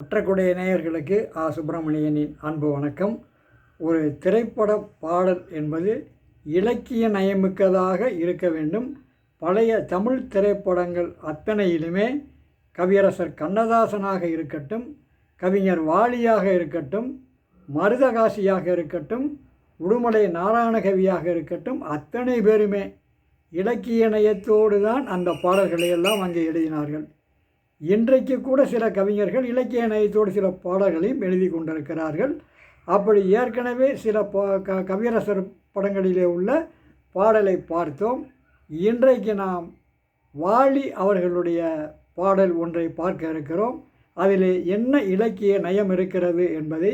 மற்றக்குடைய நேயர்களுக்கு ஆ. சுப்பிரமணியனின் அன்பு வணக்கம். ஒரு திரைப்பட பாடல் என்பது இலக்கிய நயமிக்கதாக இருக்க வேண்டும். பழைய தமிழ் திரைப்படங்கள் அத்தனையிலுமே கவியரசர் கண்ணதாசனாக இருக்கட்டும் கவிஞர் வாலியாக இருக்கட்டும் மருதகாசியாக இருக்கட்டும் உடுமலை நாராயணகவியாக இருக்கட்டும் அத்தனை பேருமே இலக்கிய நயத்தோடு தான் அந்த பாடல்களை எல்லாம் அங்கே எழுதினார்கள். இன்றைக்கு கூட சில கவிஞர்கள் இலக்கிய நயத்தோடு சில பாடல்களையும் எழுதி கொண்டிருக்கிறார்கள். அப்படி ஏற்கனவே சில பா க கவியரசர் படங்களிலே உள்ள பாடலை பார்த்தோம். இன்றைக்கு நாம் வாலி அவர்களுடைய பாடல் ஒன்றை பார்க்க இருக்கிறோம். அதிலே என்ன இலக்கிய நயம் இருக்கிறது என்பதை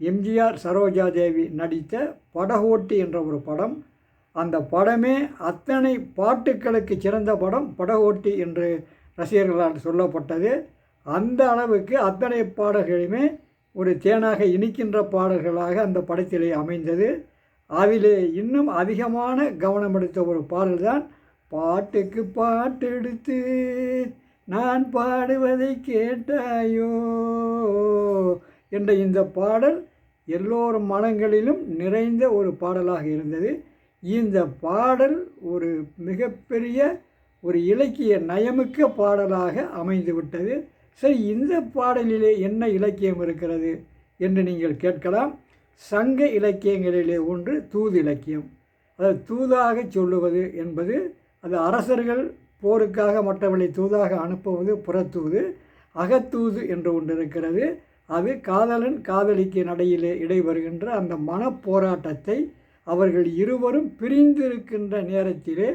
எம்ஜிஆர் சரோஜா தேவி நடித்த படகோட்டி என்ற ஒரு படம். அந்த படமே அத்தனை பாட்டுக்களுக்கு சிறந்த படம் படகோட்டி என்று ரசிகர்களால் சொல்லப்பட்டது. அந்த அளவுக்கு அத்தனை பாடல்களுமே ஒரு தேனாக இனிக்கின்ற பாடல்களாக அந்த படத்திலே அமைந்தது. அதிலே இன்னும் அதிகமான கவனம் எடுத்த ஒரு பாடல்தான் பாட்டுக்கு பாட்டு எடுத்து நான் பாடுவதை கேட்டாயோ என்ற இந்த பாடல் எல்லோரும் மனங்களிலும் நிறைந்த ஒரு பாடலாக இருந்தது. இந்த பாடல் ஒரு மிகப்பெரிய ஒரு இலக்கிய நயமிக்க பாடலாக அமைந்துவிட்டது. சரி இந்த பாடலிலே என்ன இலக்கியம் இருக்கிறது என்று நீங்கள் கேட்கலாம். சங்க இலக்கியங்களிலே ஒன்று தூது இலக்கியம். அதாவது தூதாக சொல்லுவது என்பது அது அரசர்கள் போருக்காக மற்றவர்களை தூதாக அனுப்புவது புறத்தூது அகத்தூது என்று ஒன்று இருக்கிறது. அது காதலன் காதலிக்கு நடையிலே இடைவருகின்ற அந்த மனப்போராட்டத்தை அவர்கள் இருவரும் பிரிந்திருக்கின்ற நேரத்திலே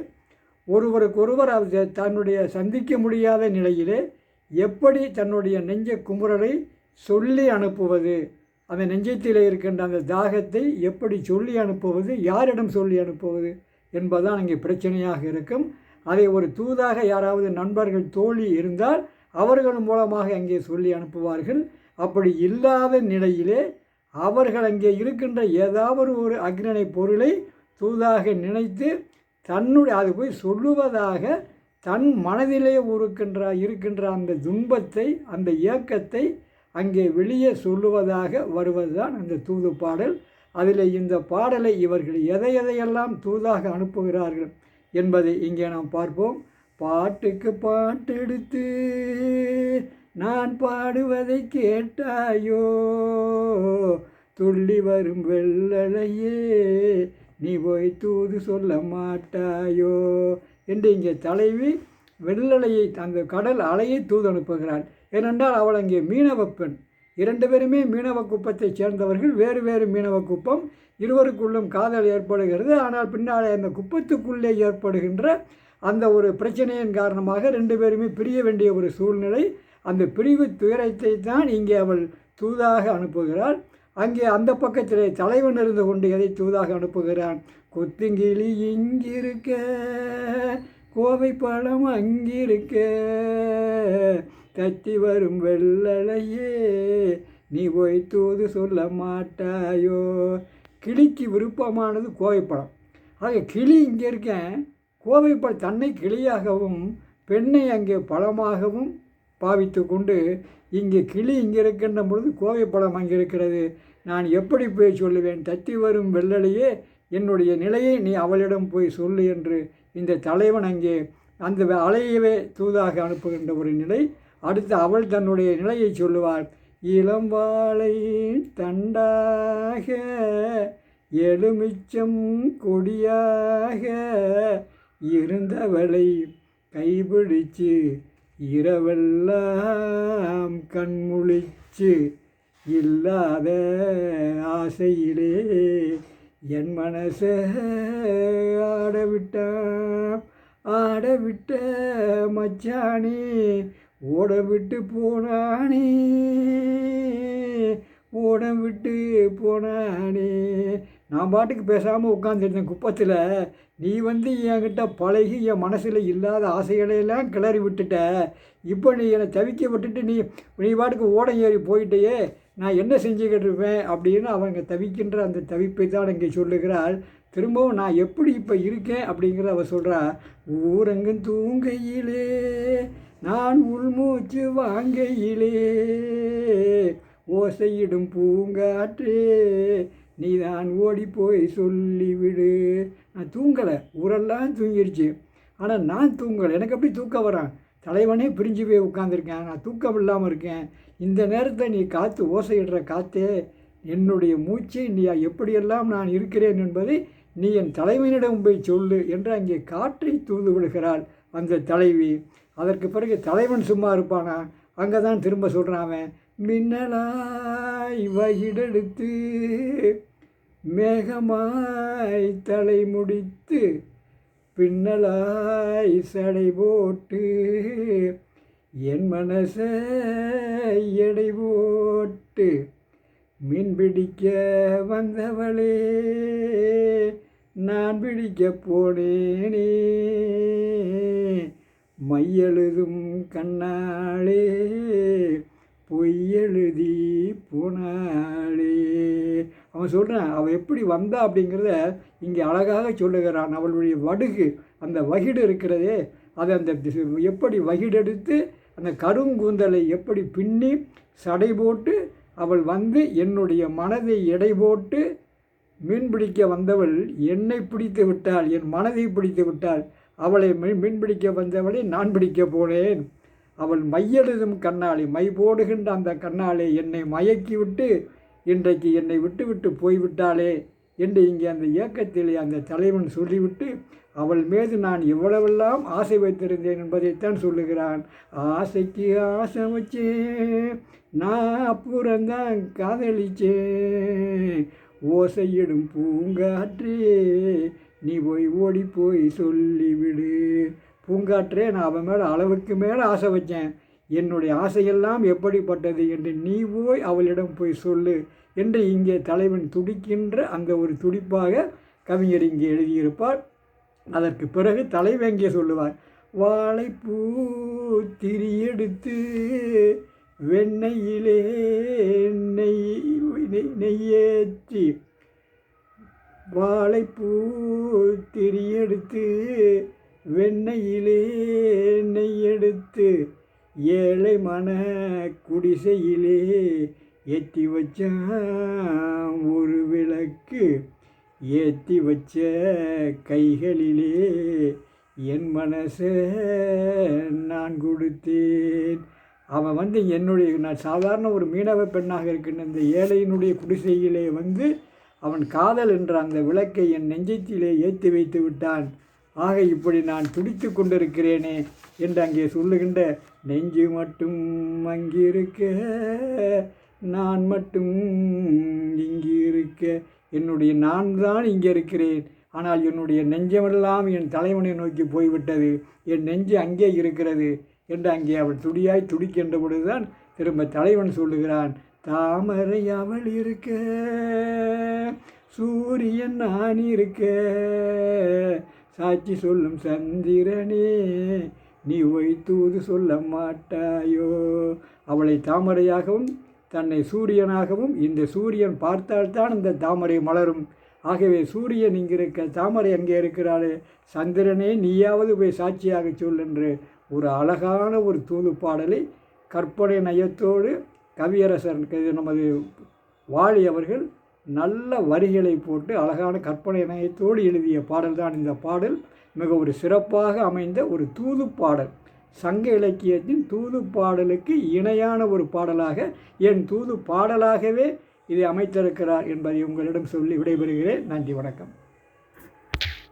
ஒருவருக்கொருவர் அது தன்னுடைய சந்திக்க முடியாத நிலையிலே எப்படி தன்னுடைய நெஞ்ச குமுறலை சொல்லி அனுப்புவது? அந்த நெஞ்சத்திலே இருக்கின்ற அந்த தாகத்தை எப்படி சொல்லி அனுப்புவது? யாரிடம் சொல்லி அனுப்புவது? என்பதுதான் அங்கே பிரச்சனையாக இருக்கும். அதை ஒரு தூதாக யாராவது நண்பர்கள் தோழி இருந்தால் அவர்கள் மூலமாக அங்கே சொல்லி அனுப்புவார்கள். அப்படி இல்லாத நிலையிலே அவர்கள் அங்கே இருக்கின்ற ஏதாவது ஒரு அக்னனை பொருளை தூதாக நினைத்து தன்னுடைய அது போய் சொல்லுவதாக தன் மனதிலே இருக்கின்ற இருக்கின்ற அந்த துன்பத்தை அந்த இயக்கத்தை அங்கே வெளியே சொல்லுவதாக வருவதுதான் அந்த தூது பாடல். அதில் இந்த பாடலை இவர்கள் எதை எதையெல்லாம் தூதாக அனுப்புகிறார்கள் என்பதை இங்கே நாம் பார்ப்போம். பாட்டுக்கு பாட்டு எடுத்து நான் பாடுவதை கேட்டாயோ? துள்ளி வரும் வெள்ளலையே நீ போய் தூது சொல்ல மாட்டாயோ? என்று இங்கே தலைவி வெள்ளலையை அந்த கடல் அலையை தூது அனுப்புகிறாள் ஏனென்றால் அவள் அங்கே மீனவ பெண். இரண்டு பேருமே மீனவ குப்பத்தைச் சேர்ந்தவர்கள். வேறு வேறு மீனவ குப்பம் இருவருக்குள்ளும் காதல் ஏற்படுகிறது. ஆனால் பின்னாலே அந்த குப்பத்துக்குள்ளே ஏற்படுகின்ற அந்த ஒரு பிரச்சனையின் காரணமாக ரெண்டு பேருமே பிரிய வேண்டிய ஒரு சூழ்நிலை. அந்த பிரிவு துயரத்தை தான் இங்கே அவள் தூதாக அனுப்புகிறாள். அங்கே அந்த பக்கத்திலே தலைவன் இருந்து கொண்டு எதை தூதாக அனுப்புகிறான்? கொத்துங்கிளி இங்கிருக்க கோவை பழம் அங்கிருக்க தத்தி வரும் வெள்ளலையே நீ போய் தூது சொல்ல மாட்டாயோ? கிளிக்கு விருப்பமானது கோவைப்பழம். ஆக கிளி இங்கே இருக்கேன். கோவைப்பழம் தன்னை கிளியாகவும் பெண்ணை அங்கே பழமாகவும் பாவித்து கொண்டு இங்கே கிளி இங்கே இருக்கின்ற பொழுது கோவைப்படம் அங்கே இருக்கிறது. நான் எப்படி போய் சொல்லுவேன்? தத்தி வரும் வெள்ளலையே என்னுடைய நிலையை நீ அவளிடம் போய் சொல்லு என்று இந்த தலைவன் அங்கே அந்த அலையவே தூதாக அனுப்புகின்ற ஒரு நிலை அடுத்து அவள் தன்னுடைய நிலையை சொல்லுவாள் இளம் வாழை தண்டாக எலுமிச்சம் கொடியாக இருந்தவளை கைபிடிச்சு இரவெல்லாம் கண்முழிச்சு இல்லாத ஆசையிலே என் மனசை ஆடவிட்டான் ஆடவிட்ட மச்சானே ஓடவிட்டு போனானே. ஓட விட்டு போனானே. நான் பாட்டுக்கு பேசாமல் உட்காந்துருந்தேன் குப்பத்தில். நீ வந்து என்கிட்ட பழகி என் மனசில் இல்லாத ஆசைகளையெல்லாம் கிளறி விட்டுட்ட. இப்போ நீ என்னை தவிக்க விட்டுட்டு நீ நீ பாட்டுக்கு ஓடம் ஏறி போயிட்டேயே. நான் என்ன செஞ்சுக்கிட்டு இருப்பேன் அப்படின்னு அவங்க தவிக்கின்ற அந்த தவிப்பை தான் இங்கே சொல்லுகிறாள். திரும்பவும் நான் எப்படி இப்போ இருக்கேன் அப்படிங்கிற அவ சொல்கிறா ஊரங்கும் தூங்கையிலே நான் உள்மூச்சு வாங்கையிலே ஓசையிடும் பூங்காற்றே நீதான் ஓடி போய் சொல்லிவிடு. நான் தூங்கலை ஊரெல்லாம் தூங்கிருச்சு. ஆனால் நான் தூங்கலை. எனக்கு எப்படி தூக்கம் வரான் தலைவனே பிரிஞ்சு போய் உட்காந்துருக்கேன் நான் தூக்கம் இல்லாமல் இருக்கேன். இந்த நேரத்தில் நீ காற்று ஓசையிடுற காற்றே என்னுடைய மூச்சை நீ எப்படியெல்லாம் நான் இருக்கிறேன் என்பதை நீ என் தலைவனிடம் போய் சொல்லு என்று அங்கே காற்றை தூது விடுகிறாள் அந்த தலைவி. அதற்கு பிறகு தலைவன் சும்மா இருப்பானா? அங்கே தான் திரும்ப சொல்கிறான் அவன். மின்னலாய் வகிடெடுத்து மேகமாய் தலை முடித்து பின்னலாய் சடை போட்டு என் மனசை எடை போட்டு மீன் பிடிக்க வந்தவளே நான் பிடிக்க போனேனே. மையெழுதும் கண்ணாளே எழுதி போனாளே அவன் சொல்கிறான் அவள் எப்படி வந்தா? அப்படிங்கிறத இங்கே அழகாக சொல்லுகிறான் அவளுடைய வடுகு. அந்த வகிடு இருக்கிறதே அதை அந்த எப்படி வகிடெடுத்து அந்த கருங்கூந்தலை எப்படி பின்னி சடை போட்டு அவள் வந்து என்னுடைய மனதை எடை போட்டு மீன் பிடிக்க வந்தவள் என்னை பிடித்து விட்டாள் என் மனதை பிடித்து விட்டாள். அவளை மீன் பிடிக்க வந்தவளை நான் பிடிக்க போனேன். அவள் மையெழுதும் கண்ணாளி மை போடுகின்ற அந்த கண்ணாலே என்னை மயக்கிவிட்டு இன்றைக்கு என்னை விட்டுவிட்டு போய்விட்டாளே என்று இங்கே அந்த இயக்கத்திலே அந்த தலைவன் சொல்லிவிட்டு அவள் மீது நான் எவ்வளவெல்லாம் ஆசை வைத்திருந்தேன் என்பதைத்தான் சொல்லுகிறான். ஆசைக்கு ஆசை வச்சே நான் அப்புறம்தான் காதலிச்சேன் ஓசையிடும் பூங்காற்றே நீ போய் ஓடி போய் சொல்லிவிடு. பூங்காற்றே நான் அவன் மேலே அளவுக்கு மேலே ஆசை வச்சேன். என்னுடைய ஆசையெல்லாம் எப்படிப்பட்டது என்று நீ போய் அவளிடம் போய் சொல்லு என்று இங்கே தலைவன் துடிக்கின்ற அந்த ஒரு துடிப்பாக கவிஞர் இங்கே எழுதியிருப்பார். அதற்கு பிறகு தலைவங்கே சொல்லுவார் வாழைப்பூ திரியெடுத்து வெண்ணெயிலே நெய் நெய்யேற்றி வாழைப்பூ திரியெடுத்து வெண்ணெய்யிலே நெய் எடுத்து ஏழை மன குடிசையிலே ஏற்றி வச்சான் ஒரு விளக்கு. ஏற்றி வச்ச கைகளிலே என் மனசை நான் கொடுத்தேன். அவன் வந்து என்னுடைய நான் சாதாரண ஒரு மீனவ பெண்ணாக இருக்கின்ற இந்த ஏழையினுடைய குடிசையிலே வந்து அவன் காதல் என்ற அந்த விளக்கை என் நெஞ்சத்திலே ஏற்றி வைத்து விட்டான். ஆக இப்படி நான் துடித்து கொண்டிருக்கிறேனே என்று அங்கே சொல்லுகின்ற நெஞ்சு மட்டும் அங்கிருக்க நான் மட்டும் இங்கே இருக்க என்னுடைய நான் தான் இங்கே இருக்கிறேன். ஆனால் என்னுடைய நெஞ்சமெல்லாம் என் தலைவனை நோக்கி போய்விட்டது. என் நெஞ்சு அங்கே இருக்கிறது என்று அங்கே அவள் துடியாய் துடிக்கின்ற பொழுதுதான் திரும்ப தலைவன் சொல்லுகிறான் தாமரை அவள் இருக்க சூரியன் நான் இருக்க சாட்சி சொல்லும் சந்திரனே நீ ஒய்த்தூது சொல்ல மாட்டாயோ? அவளை தாமரையாகவும் தன்னை சூரியனாகவும் இந்த சூரியன் பார்த்தால்தான் இந்த தாமரை மலரும். ஆகவே சூரியன் இங்கே இருக்க தாமரை அங்கே இருக்கிறாளே சந்திரனே நீயாவது போய் சாட்சியாக சொல் என்று ஒரு அழகான ஒரு தூது பாடலை கற்பனை நயத்தோடு கவியரசர் நமது வாழி அவர்கள் நல்ல வரிகளை போட்டு அழகான கற்பனை இணையத்தோடு எழுதிய பாடல் தான் இந்த பாடல். மிக ஒரு சிறப்பாக அமைந்த ஒரு தூது பாடல். சங்க இலக்கியத்தின் தூது பாடலுக்கு இணையான ஒரு பாடலாக என் தூது பாடலாகவே இதை அமைத்திருக்கிறார் என்பதை உங்களிடம் சொல்லி விடைபெறுகிறேன். நன்றி வணக்கம்.